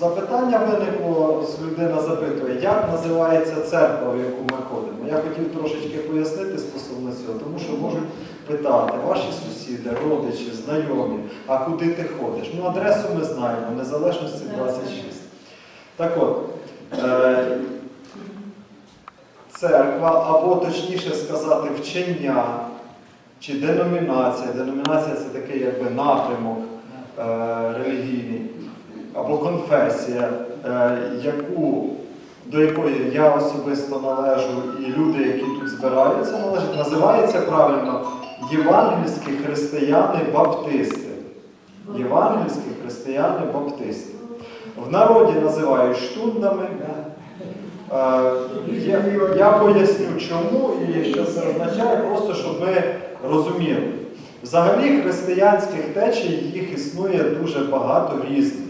Запитання виникло, людина запитує, як називається церква, в яку ми ходимо. Я хотів трошечки пояснити стосовно цього, тому що можуть питати ваші сусіди, родичі, знайомі, а куди ти ходиш? Ну, адресу ми знаємо, незалежності 26. Так от, е, церква, або точніше сказати, вчення чи деномінація. Деномінація це такий якби напрямок е, релігійний, або конфесія, е, яку, до якої я особисто належу, і люди, які тут збираються, належать, називається правильно Євангельські християни-баптисти. Євангельські християни-баптисти. В народі називають штундами. Е, Я, я поясню чому і що це означає, просто щоб ми розуміли. Взагалі християнських течій їх існує дуже багато різних.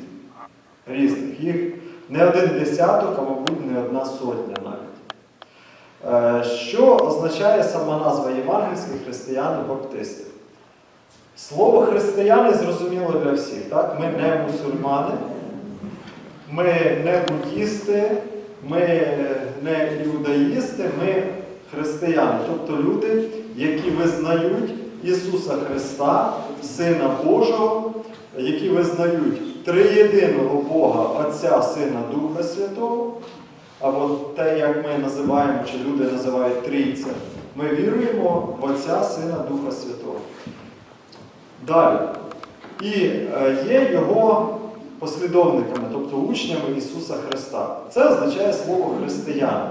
Різних. Їх не один десяток, а мабуть не одна сотня навіть. Е, Що означає сама назва євангельських християни-баптисти? Слово християни зрозуміло для всіх. Так? Ми не мусульмани, ми не буддісти, ми не іудаїсти, ми християни, тобто люди, які визнають Ісуса Христа, Сина Божого, які визнають триєдиного Бога, Отця, Сина, Духа Святого, або те, як ми називаємо, чи люди називають Трійця, ми віруємо в Отця, Сина, Духа Святого. Далі. І е, є його послідовниками, тобто учнями Ісуса Христа. Це означає слово християни.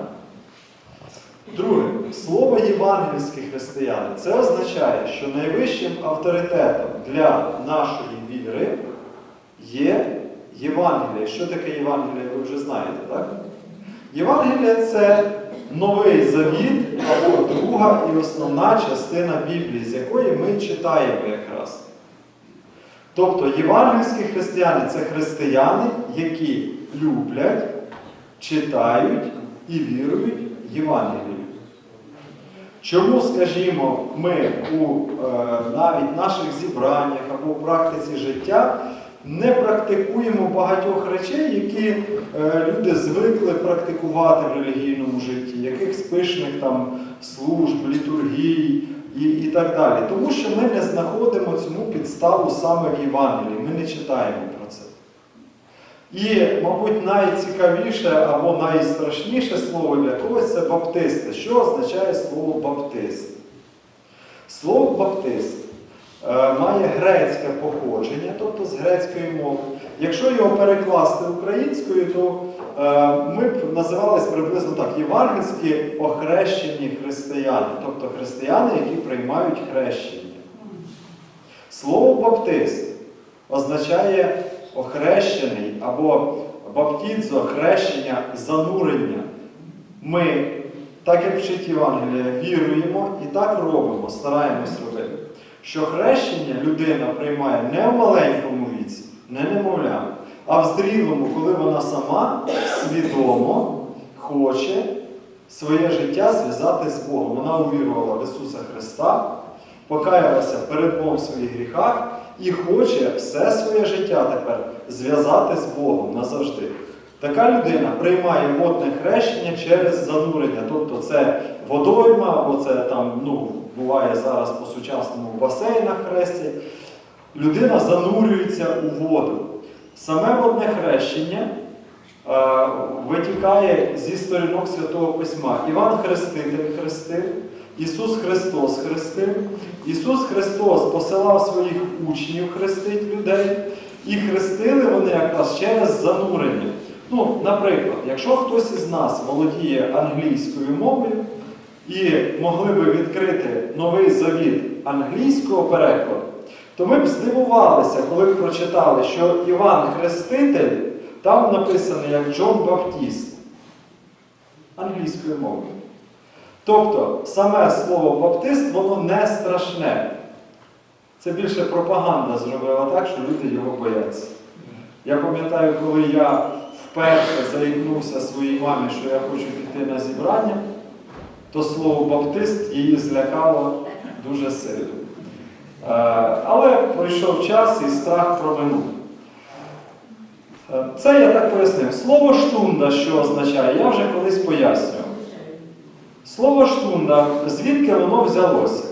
Друге, слово євангельські християни. Це означає, що найвищим авторитетом для нашої віри є Євангеліє. Що таке Євангеліє, ви вже знаєте, так? Євангеліє це новий завіт або друга і основна частина Біблії, з якої ми читаємо якраз. Тобто євангельські християни це християни, які люблять, читають і вірують Євангелію. Чому, скажімо, ми у е, навіть наших зібраннях або у практиці життя не практикуємо багатьох речей, які е, люди звикли практикувати в релігійному житті, якихось пишних там служб, літургій і, і так далі. Тому що ми не знаходимо цьому підставу саме в Євангелії, ми не читаємо про це. І, мабуть, найцікавіше або найстрашніше слово для когось це баптисти. Що означає слово баптист? Слово баптист має грецьке походження, тобто з грецької мови. Якщо його перекласти українською, то е, ми б називались приблизно так: євангельські охрещені християни, тобто християни, які приймають хрещення. Слово баптист означає охрещений або баптідзо, хрещення, занурення. Ми, так як вчить Євангелія, віруємо і так робимо, стараємось робити, що хрещення людина приймає не в маленькому віці, не немовля, а в зрілому, коли вона сама свідомо хоче своє життя зв'язати з Богом. Вона увірувала в Ісуса Христа, покаялася перед Богом в своїх гріхах і хоче все своє життя тепер зв'язати з Богом назавжди. Така людина приймає водне хрещення через занурення, тобто це водойма, або це там, ну, буває зараз по-сучасному в басейнах хрестять. Людина занурюється у воду. Саме водне хрещення е, витікає зі сторінок Святого Письма. Іван Хреститель хрестив, Ісус Христос хрестив, Ісус Христос посилав своїх учнів хрестить людей, і хрестили вони якраз через занурення. Ну, наприклад, якщо хтось із нас володіє англійською мовою і могли би відкрити новий завіт англійського перекладу, то ми б здивувалися, коли б прочитали, що Іван Хреститель там написаний як Джон Баптіст англійською мовою. Тобто саме слово баптист, воно не страшне. Це більше пропаганда зробила так, що люди його бояться. Я пам'ятаю, коли я вперше заікнувся своїй мамі, що я хочу піти на зібрання, то слово баптист її злякало дуже сильно. Е, Але пройшов час і страх проминув. Е, Це я так пояснив. Слово штунда, що означає, я вже колись пояснював. Слово штунда, звідки воно взялося?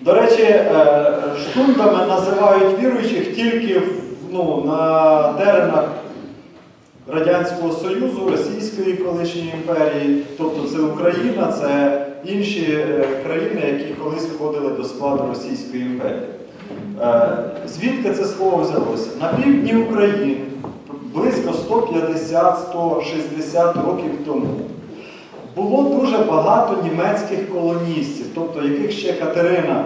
До речі, е, штундами називають віруючих тільки ну, на теренах Радянського Союзу, Російської колишньої імперії, тобто це Україна, це інші е, країни, які колись входили до складу Російської імперії. Е, Звідки це слово взялося? На півдні України близько 150-160 років тому було дуже багато німецьких колоністів, тобто яких ще Катерина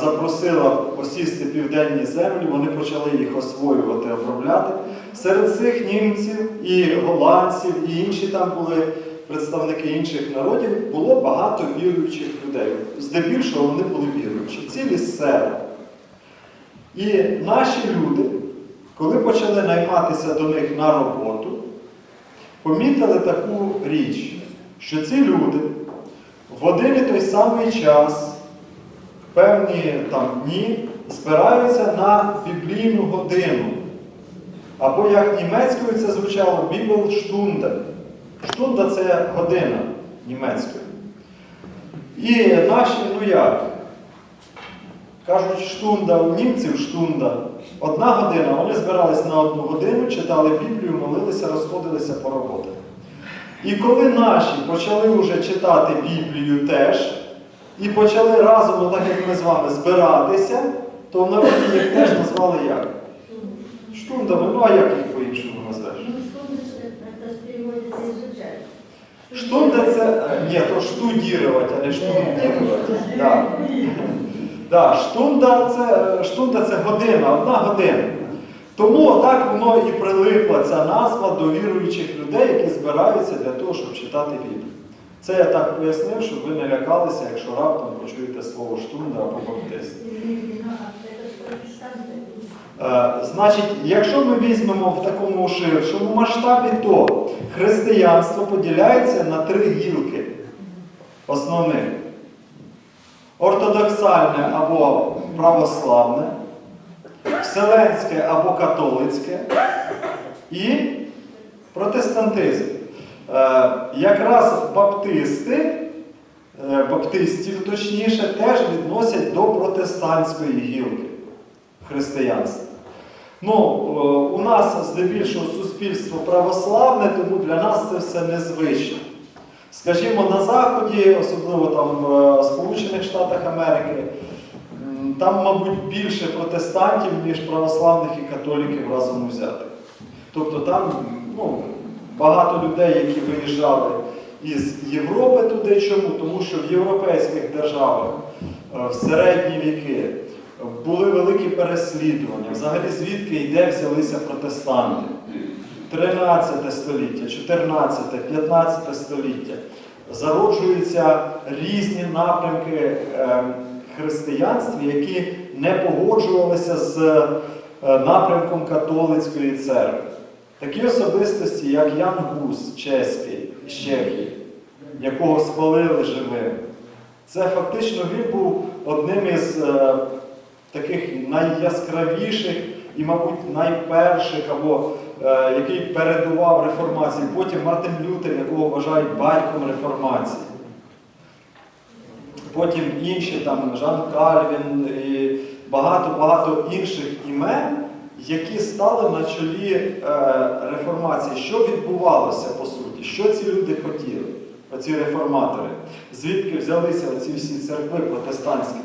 запросила посісти південні землі, вони почали їх освоювати, обробляти. Серед цих німців і голландців, і інші там були представники інших народів, було багато віруючих людей. Здебільшого вони були віруючі, цілі села. І наші люди, коли почали найматися до них на роботу, помітили таку річ, що ці люди в один і той самий час, певні там дні, збираються на біблійну годину. Або як німецькою це звучало Бібелштунде. Штунда це година німецькою. І наші, ну як? Кажуть, штунда, у німців штунда. Одна година, вони збирались на одну годину, читали Біблію, молилися, розходилися по роботах. І коли наші почали вже читати Біблію теж, і почали разом, так як ми з вами, збиратися, то в народі їх теж назвали як? Штундами, ну а як їх по-іншому назвеш? Ну. Штунда це. е, Ні, то штудірувати, а не штундірувати. Да. Да, штунда це, е, штунда це година, одна година. Тому так воно і прилипла ця назва до віруючих людей, які збираються для того, щоб читати Біблію. Це я так пояснив, щоб ви не лякалися, якщо раптом почуєте слово штунда або баптист. Е, Значить, якщо ми візьмемо в такому ширшому масштабі, то християнство поділяється на три гілки основних: ортодоксальне або православне, вселенське або католицьке і протестантизм. Е, Якраз баптисти, е, баптистів точніше, теж відносять до протестантської гілки християнства. Ну, е, у нас здебільшого суспільство православне, тому для нас це все незвично. Скажімо, на Заході, особливо там в Сполучених Штатах Америки, там, мабуть, більше протестантів, ніж православних і католіків разом взятих. Тобто там ну, багато людей, які виїжджали із Європи туди. Чому? Тому що в європейських державах е, в середні віки були великі переслідування. Взагалі, звідки йде взялися протестанти? 13 століття, 14, 15 століття. Зароджуються різні напрямки е, християнства, які не погоджувалися з е, напрямком католицької церкви. Такі особистості, як Ян Гус, чеський з Чехії, якого спалили живим. Це фактично він був одним із е, таких найяскравіших і, мабуть, найперших, або е, який передував реформації. Потім Мартин Лютер, якого вважають батьком реформації. Потім інші, там Жан Кальвін і багато-багато інших імен, які стали на чолі е, реформації. Що відбувалося по суті? Що ці люди хотіли, оці реформатори? Звідки взялися оці всі церкви протестантські?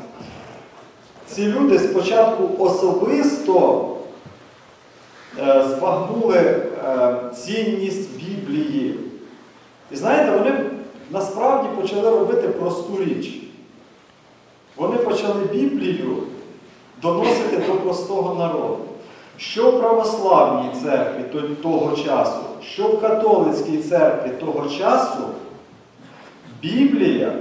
Ці люди спочатку особисто е, збагнули е, цінність Біблії. І знаєте, вони насправді почали робити просту річ. Вони почали Біблію доносити до простого народу. Що в православній церкві того часу, що в католицькій церкві того часу, Біблія,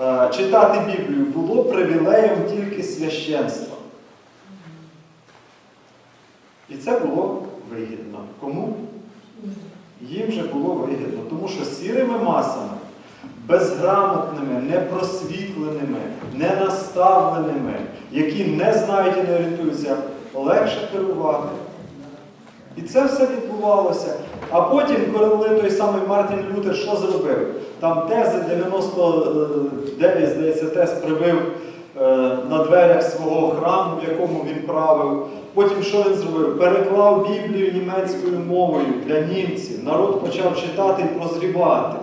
е, читати Біблію було привілеєм тільки священства. І це було вигідно. Кому? Їм же було вигідно, тому що сірими масами, безграмотними, непросвітленими, ненаставленими, які не знають і не орієнтуються, легше керувати, І це все відбувалося. А потім, коли той самий Мартін Лютер що зробив? Там тези 99, здається, тез прибив е, на дверях свого храму, в якому він правив. Потім що він зробив? Переклав Біблію німецькою мовою для німців. Народ почав читати і прозрівати.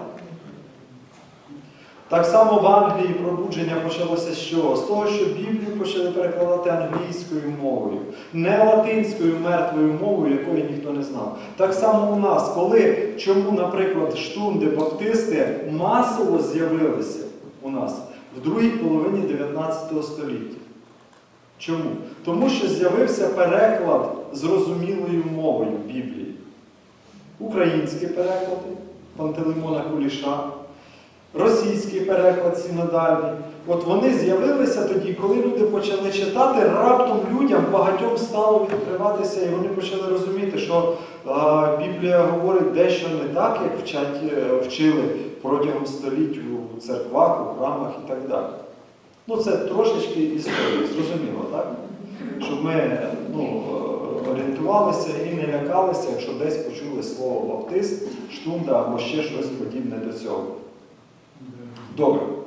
Так само в Англії пробудження почалося чого? З того, що Біблію почали перекладати англійською мовою, не латинською мертвою мовою, якої ніхто не знав. Так само у нас, коли чому, наприклад, штунди, баптисти масово з'явилися у нас в другій половині 19 століття. Чому? Тому що з'явився переклад зрозумілою мовою Біблії. Українські переклади Пантелеймона Куліша, російський переклад синодальний. От вони з'явилися тоді, коли люди почали читати, раптом людям багатьом стало відкриватися, і вони почали розуміти, що а, Біблія говорить дещо не так, як вчать, е, вчили протягом століть у церквах, у храмах і так далі. Ну, це трошечки історії, зрозуміло, так? Щоб ми ну, орієнтувалися і не лякалися, якщо десь почули слово баптист, штунда або ще щось подібне до цього. Добре.